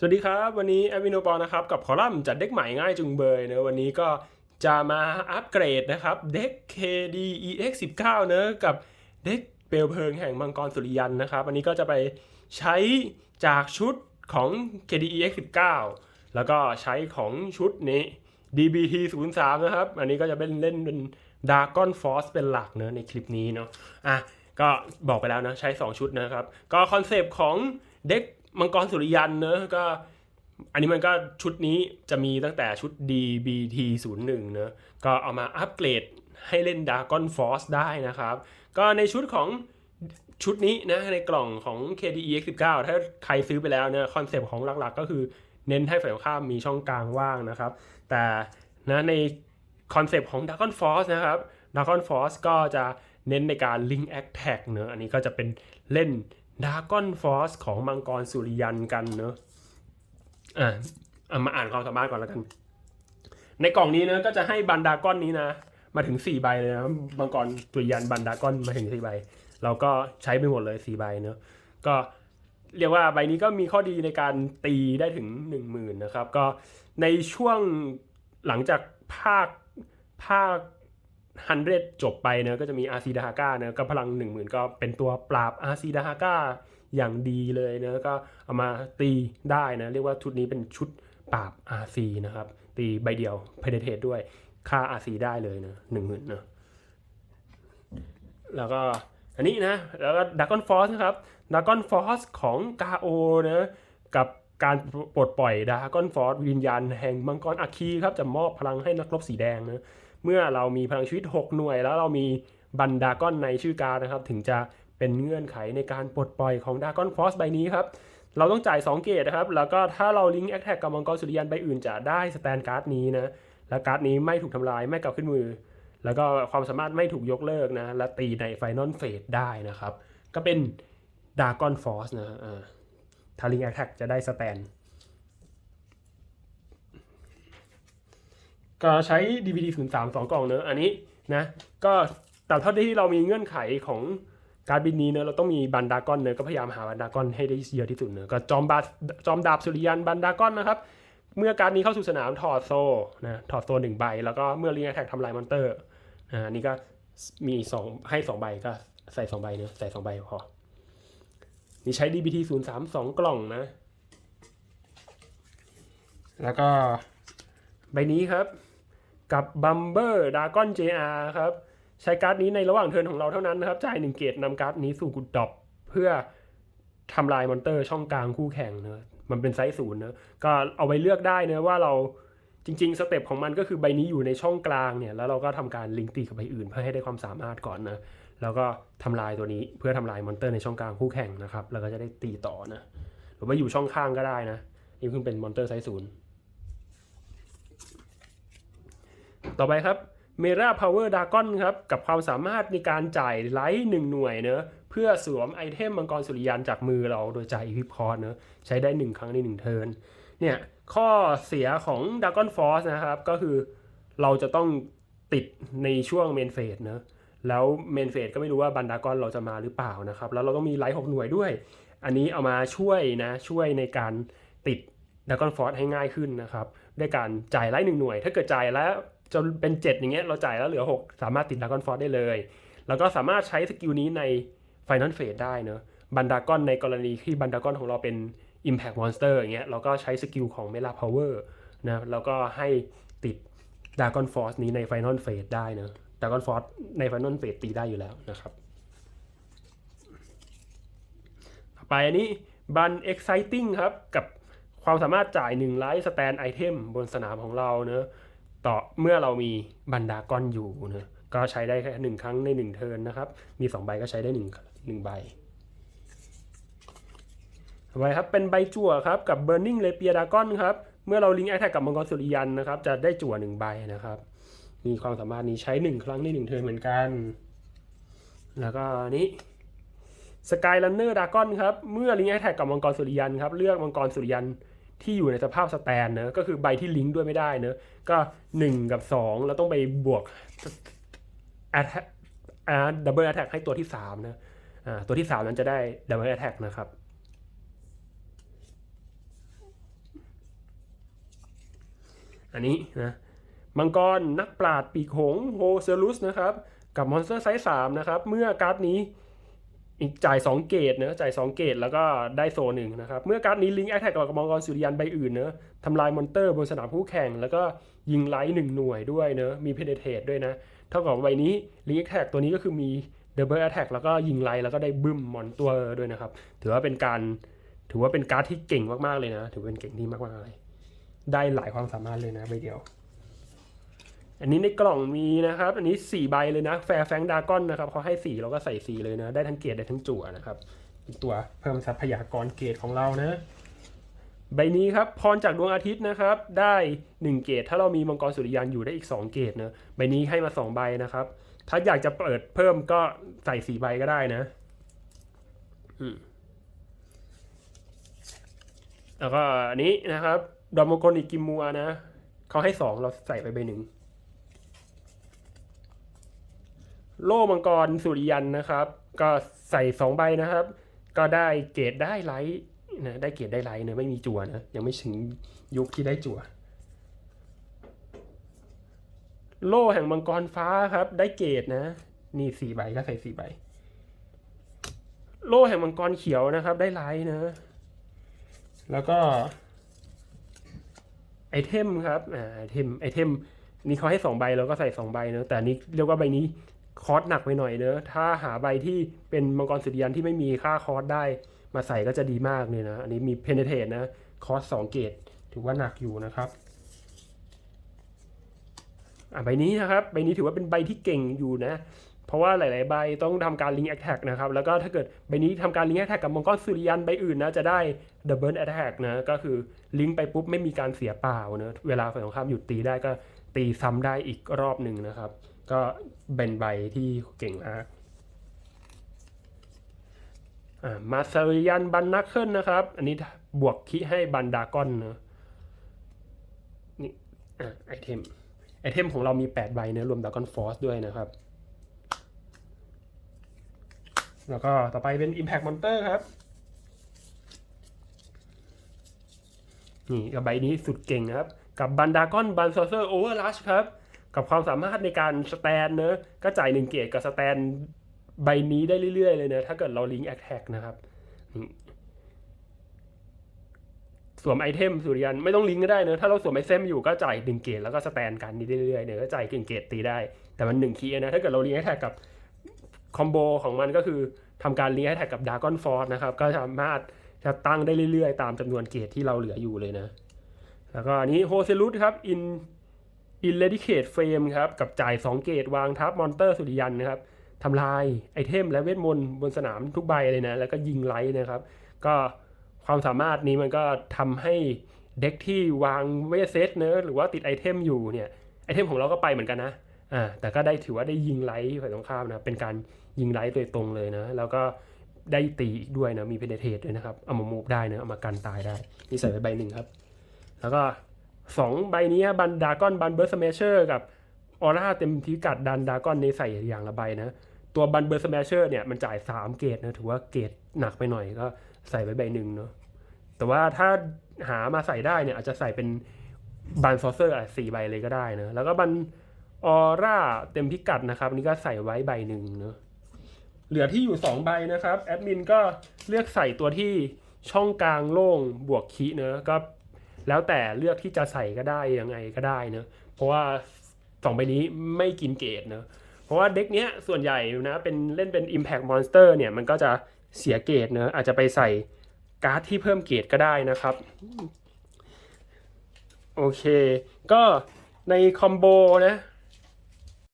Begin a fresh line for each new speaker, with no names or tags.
สวัสดีครับ วันนี้แอดวินโอปอนะครับ กับคอลัมน์จัดเด็กใหม่ง่ายจุงเบยเนะวันนี้ก็จะมาอัปเกรดนะครับ เด็ก KDEX 19เนะกับเด็กเปลวเพลิงแห่งมังกรสุริยันนะครับวันนี้ก็จะไปใช้จากชุดของ KDEX 19แล้วก็ใช้ของชุดนี้ DBT 0 3นะครับ อันนี้ก็จะเป็นเล่นเป็น Dragon Force เป็นหลักเนอะในคลิปนี้เนาะอะก็บอกไปแล้วนะใช้ 2 ชุดนะครับ ก็คอนเซปต์ของเด็ก มังกรสุริยันเนอะก็ อันนี้มันก็ชุดนี้จะมีตั้งแต่ชุด DBT 0 1 เนอะก็เอามาอัปเกรดให้เล่น Dragon Force ได้นะครับ ก็ในชุดของชุดนี้นะในกล่องของ KDEX 19 ถ้าใครซื้อไปแล้วเนี่ยคอนเซปต์ของหลักๆ ก็คือเน้นให้ฝ่ายข้ามมีช่องกลางว่างนะครับ แต่นะในคอนเซปต์ของ Dragon Force นะครับ Dragon Force ก็จะเน้นในการ Link Attack เนอะอันนี้ก็จะเป็นเล่น Dragon Force ของมังกรสุริยันกันเนอะอะเอามาอ่านความสามารถก่อนแล้วกัน ในกล่องนี้นะก็จะให้บันดาก้อนนี้นะ มาถึง4ใบเลยนะมังกรสุริยันบันดาก้อนมาถึง4ใบ เราก็ใช้ไปหมดเลย4ใบเนอะก็เรียกว่าใบนี้ก็มีข้อดีในการตีได้ถึง10,000นะครับ ก็ในช่วงหลังจากภาคภาค ฮันเดจบไปเนอะก็จะมีอาซีดาฮาก้าเนอะก็พลัง 1 0,000 ก็เป็นตัวปราบอาซีดาฮาก้าอย่างดีเลยเนอะก็เอามาตีได้นะเรียกว่าชุดนี้เป็นชุดปราบอาซีนะครับ ตีใบเดียวเพเดเทตด้วยค่าอาซีได้เลยนะหนึ่งหมื่นเนอะแล้วก็อันนี้นะ แล้วก็ดักกอนฟอสนะครับดักกอนฟอสของกาโอนะกับการปลดปล่อยดากอนฟอสวิญญาณแห่งมังกรอาคีครับจะมอบพลังให้นักรบสีแดงนะ เมื่อเรามีพลังชีวิต 6 หน่วย แล้วเรามีบันดาก้อนในชื่อการนะครับ ถึงจะเป็นเงื่อนไขในการปลดปล่อยของดากอนฟอสใบนี้ครับ เราต้องจ่าย 2 เกตนะครับ แล้วก็ถ้าเราลิงก์แอคแท็กกับมังกรสุริยันใบอื่นจะได้สแตนการ์ดนี้นะ และการ์ดนี้ไม่ถูกทำลายไม่กลับขึ้นมือ แล้วก็ความสามารถไม่ถูกยกเลิกนะ และตีในไฟนอลเฟสได้นะครับ ก็เป็นดากอนฟอสนะอ่าถ้าลิงก์แอคแท็กจะได้สแตน ก็ใช้ DVD 0 3 2 กล่องเนอะอันนี้นะก็แต่เท่าที่เรามีเงื่อนไขของการบินนี้เนอะเราต้องมีบันดากอนเนอะก็พยายามหาบันดากอนให้ได้เยอะที่สุดเนอะก็จอมบาจอมดาบสุริยันบันดากอนนะครับเมื่อการนี้เข้าสู่สนามถอดโซ่นะถอดโซ่หนึ่งใบ แล้วก็เมื่อลิงแท็กทำลายมอนเตอร์อ่าอันนี้ก็มีสองให้สองใบก็ใส่สองใบเนอะใส่สองใบพอนี่ใช้ DBT 0 3 2 กล่องนะ แล้วก็ใบนี้ครับ กับ Bumber Dragon JR ครับ ใช้การ์ดนี้ในระหว่างเทิร์นของเราเท่านั้นนะครับ จ่ายหนึ่งเกตนำการ์ดนี้สู่กุดดอปเพื่อทำลายมอนเตอร์ช่องกลางคู่แข่งเนอะมันเป็นไซส์ศูนย์เนอะก็เอาไว้เลือกได้เนอะว่าเราจริงๆ สเต็ปของมันก็คือใบนี้อยู่ในช่องกลางเนี่ย แล้วเราก็ทำการลิงก์ตีกับใบอื่น เพื่อให้ได้ความสามารถก่อนนะ แล้วก็ทำลายตัวนี้เพื่อทำลายมอนเตอร์ในช่องกลางคู่แข่งนะครับ แล้วก็จะได้ตีต่อนะ หรือว่าอยู่ช่องข้างก็ได้นะ นี่เพิ่งเป็นมอนเตอร์ไซส์ศูนย์ ต่อไปครับเมราพาวเวอร์ดากอนครับ กับความสามารถในการจ่ายไลท์หนึ่งหน่วยเนอะเพื่อสวมไอเทมมังกรสุริยันจากมือเราโดยจ่ายอีพิพอร์เนอะใช้ได้หนึ่งครั้งในหนึ่งเทิร์นเนี่ยข้อเสียของดากอนฟอสนะครับก็คือเราจะต้องติดในช่วงเมนเฟสเนอะแล้วเมนเฟสก็ไม่รู้ว่าบันดากอนเราจะมาหรือเปล่านะครับ แล้วเราต้องมีไลท์หกหน่วยด้วย อันนี้เอามาช่วยนะช่วยในการติดดากอนฟอสให้ง่ายขึ้นนะครับด้วยการจ่ายไลท์หนึ่งหน่วย ถ้าเกิดจ่ายแล้ว จนเป็น 7 อย่างเงี้ยเราจ่ายแล้วเหลือ 6 สามารถติดดากอนฟอร์ได้เลย แล้วก็สามารถใช้สกิลนี้ใน Final f a ได้เนอะบันดากอนในกรณีที่บันดากอนของเราเป็น Impact Monster อย่างเงี้ยเราก็ใช้สกิลของ Mela Power นะแล้วก็ให้ติดดากอนฟอร์นี้ใน Final f a ได้เนอะดากอนฟอร์ใน Final f a ตีได้อยู่แล้วนะครับต่อไปอันนี้บัน Exciting ครับ กับความสามารถจ่าย1ไลท์สแตนไอเทมบนสนามของเราเนอะ ต่อเมื่อเรามีบันดากอนอยู่นะก็ใช้ได้แค่หนึ่งครั้งในหนึ่งเทิร์นนะครับ มีสองใบก็ใช้ได้หนึ่งหนึ่งใบต่อไปครับเป็นใบจั่วครับกับ Burning r a p i e r Dragon ครับ เมื่อเราลิงก์แอคแท็กกับมังกรสุริยันนะครับ จะได้จั่วหนึ่งใบนะครับ มีความสามารถนี้ใช้หนึ่งครั้งในหนึ่งเทิร์นเหมือนกัน แล้วก็นี้สกาย r ันเนอร์ดากอนครับ เมื่อลิงก์แอคแท็กกับมังกรสุริยันครับ เลือกมังกรสุริยัน ที่อยู่ในสภาพสแตนเนอะก็คือใบที่ลิงก์ด้วยไม่ได้เนอะก็ 1 กับ 2 แล้วต้องไปบวกอาร์ดับเบิลแอทแทกให้ตัวที่3นะอ่าตัวที่ 3 นั้นจะได้ดับเบิลแอทแทกนะครับอันนี้นะมังกรนักปราดปีกหงโฮเซรุสนะครับ กับมอนสเตอร์ไซส์3นะครับ เมื่อการ์ดนี้ อีกจ่าย2เกตเนอะจ่าย2เกตแล้วก็ได้โซหนึ่งนะครับ เมื่อการ์ดนี้ลิงก์แอคแท็กกับมังกรสุริยันใบอื่นเนอะทำลายมอนเตอร์บนสนามคู่แข่ง แล้วก็ยิงไลท์หนึ่งหน่วยด้วยเนอะมีเพเนเทตด้วยนะ เท่ากับใบนี้ลิงก์แอคแท็กตัวนี้ก็คือมีเดบเบิลแอคแท็กแล้วก็ยิงไลท์แล้วก็ได้บึ้มมอนตัวด้วยนะครับ ถือว่าเป็นการถือว่าเป็นการ์ดที่เก่งมากๆเลยนะ ถือเป็นเก่งที่มากๆเลย ได้หลายความสามารถเลยนะใบเดียว อันนี้ในกล่องมีนะครับ อันนี้ 4 ใบเลยนะ แฟร์แฟงดากอนนะครับเขาให้ 4 เราก็ใส่ 4 เลยนะ ได้ทั้งเกรดได้ทั้งจั่วนะครับตัวเพิ่มทรัพยากรเกรดของเรานะ ใบนี้ครับพรจากดวงอาทิตย์นะครับ ได้ 1 เกรดถ้าเรามีมังกรสุริยันอยู่ได้อีก 2 เกรดนะ ใบนี้ให้มา 2 ใบนะครับ ถ้าอยากจะเปิดเพิ่มก็ใส่ 4 ใบก็ได้นะแล้วก็อันนี้นะครับดอมโมโกนิกิมัวนะเขาให้ 2 เราใส่ไปใบหนึ่ง โล่มังกรสุริยันนะครับ ก็ใส่สองใบนะครับ ก็ได้เกรดได้ไลท์นะได้เกรดได้ไลท์เนะไม่มีจั่วนะยังไม่ถึงยุคที่ได้จั่วโล่แห่งมังกรฟ้าครับ ได้เกรดนะ นี่สี่ใบก็ใส่สี่ใบ โล่แห่งมังกรเขียวนะครับ ได้ไลท์นะ แล้วก็ ไอเทมครับอ่าไอเทมไอเทมนี่เขาให้สองใบเราก็ใส่สองใบเนอะแต่นนี้เรียกว่าใบนี้ คอร์สหนักไปหน่อยเนอะถ้าหาใบที่เป็นมังกรสุริยันที่ไม่มีค่าคอร์สได้มาใส่ก็จะดีมากเลยนะ อันนี้มีเพนเท e นะ คอร์สสองเกตถือว่าหนักอยู่นะครับอะใบนี้นะครับ ใบนี้ถือว่าเป็นใบที่เก่งอยู่นะ เพราะว่าหลาย ๆ ใบต้องทำการลิงก์แอคแท็กนะครับ แล้วก็ถ้าเกิดใบนี้ทำการลิงก์แอคแท็กกับมังกรสุริยันใบอื่นนะ จะได้ดับเบิลแอคแท็กนะ ก็คือลิงก์ไปปุ๊บไม่มีการเสียเปล่านะ เวลาฝ่ายตรงข้ามหยุดตีได้ก็ตีซ้ำได้อีกรอบหนึ่งนะครับ ก็เป็นใบที่เก่งมากอ่ามาซาริยันบันนักเคิลนะครับ อันนี้บวกคิให้บันดากอนเนอะนี่อ่าไอเทม ไอเทมของเรามี 8 ใบเนะรวมดากอนฟอสด้วยนะครับ แล้วก็ต่อไปเป็น Impact Monster ครับ นี่กับใบนี้สุดเก่งนะครับ กับบันดากอนบันซอเซอร์โอเวอร์ลัชครับ กับความสามารถในการสแตนเนอะก็จ่ายหนึ่งเกตกับสแตนใบนี้ได้เรื่อยๆเลยเนอะถ้าเกิดเราลิงก์แอคแท็กนะครับนี่สวมไอเทมสุริยันไม่ต้องลิงก์ก็ได้เนอะถ้าเราสวมไอเทมอยู่ก็จ่ายหนึ่งเกตแล้วก็สแตนกันนี้เรื่อยๆเนอะก็จ่ายเก่งเกตตีได้ แต่มันหนึ่งคีย์นะถ้าเกิดเราลิงก์แอคแท็กกับคอมโบของมันก็คือทำการลิงก์แอคแท็กกับดาร์กอนฟอร์นะครับก็สามารถจะตั้งได้เรื่อยๆ ตามจำนวนเกตที่เราเหลืออยู่เลยนะ แล้วก็อันนี้โฮเซลุสครับอิน อินเลดิเคทเฟรมครับ กับจ่าย 2 เกตวางทับมอนเตอร์สุริยันนะครับทำลายไอเทมและเวทมนต์บนสนามทุกใบเลยนะ แล้วก็ยิงไลท์นะครับ ก็ความสามารถนี้มันก็ทำให้เด็กที่วางเวทเซตเนอะหรือว่าติดไอเทมอยู่เนี่ยไอเทมของเราก็ไปเหมือนกันนะอ่าแต่ก็ได้ถือว่าได้ยิงไลท์ฝ่ายตรงข้ามนะเป็นการยิงไลท์โดยตรงเลยนะ แล้วก็ได้ตีอีกด้วยนะมีเพเดเทตด้วยนะครับเอามามูฟได้นะเอามากันตายได้นี่ใส่ไปใบหนึ่งครับ แล้วก็ สองใบนี้บันดากอนบันเบอร์สเมเชอร์กับออร่าเต็มพิกัดดันดากอนในใส่อย่างละใบนะ ตัวบันเบอร์สเมเชอร์เนี่ยมันจ่าย 3 เกตนะถือว่าเกตหนักไปหน่อยก็ใส่ไว้ใบหนึ่งเนาะแต่ว่าถ้าหามาใส่ได้เนี่ยอาจจะใส่เป็นบันซอเซอร์สี่ใบเลยก็ได้นะแล้วก็บันออร่าเต็มพิกัดนะครับอันนี่ก็ใส่ไว้ใบหนึ่งเนาะเหลือที่อยู่ 2 ใบนะครับแอดมินก็เลือกใส่ตัวที่ช่องกลางโล่งบวกคีเนะก็ แล้วแต่เลือกที่จะใส่ก็ได้ยังไงก็ได้เนอะเพราะว่าสองใบนี้ไม่กินเกตเนอะเพราะว่าเด็กเนี้ยส่วนใหญ่นะเป็นเล่นเป็น Impact Monster เนี่ยมันก็จะเสียเกตเนอะอาจจะไปใส่การ์ดที่เพิ่มเกตก็ได้นะครับโอเค ก็ในคอมโบนะ